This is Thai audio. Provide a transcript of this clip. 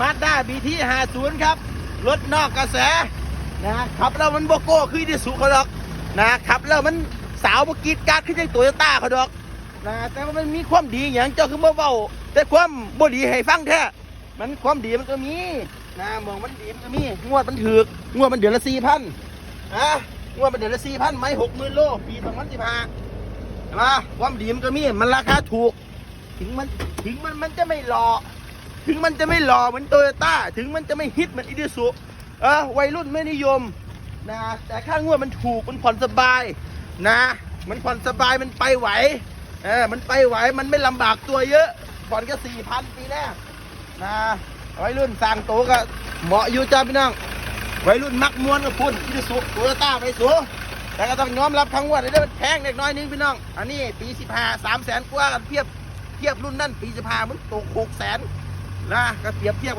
มาด้าบีที่ห้าศูนย์ครับ รถนอกกระแสนะขับแล้วมันโบโก้คือที่สุเขาดอกนะขับแล้วมันสาวบกีดการดขึ้นจโตโยต้าเขาดอกนะแต่ว่ามันมีความดีอย่างเจ้าคือบ่เบาแต่ความบ่ดีให้ฟังแท้มันความดีมันก็มีนะมองมันดีมันก็มีงวดมันถือกงวดมันเดือนละสี่พันนะงวดมันเดือนละสี่พันไหมหกหมื่นโลปีสองพันสิบห้านะความดีมันก็มีมันราคาถูก ถึงมันถึงมันมันจะไม่หล่อ ถึงมันจะไม่หล่อเหมือนโตโยต้าถึงมันจะไม่ฮิตเหมือนอีดิสุเออวัยรุ่นไม่นิยมนะแต่ค่างวดมันถูกมันผ่อนสบายนะ มันผ่อนสบายมันไปไหวเออมันไปไหวมันไม่ลำบากตัวเยอะผ่อนแค่สี่พันปีแรกนะวัยรุ่นสร้างโตก็เหมาะอยู่จ้าพี่น้องวัยรุ่นมักมวนกับพุ่นอีดิสุโตโยต้าไปสูแต่ก็ต้องยอมรับทั้งงวดเลยเด้อมันแพงเล็กน้อยนึงพี่น้อง อันนี้ปีสิบห้าสามแสนกว่ากันเทียบเทียบรุ่นนั่นปีสิบห้ามันตกหกแสน นะก็เปรียบเทียบ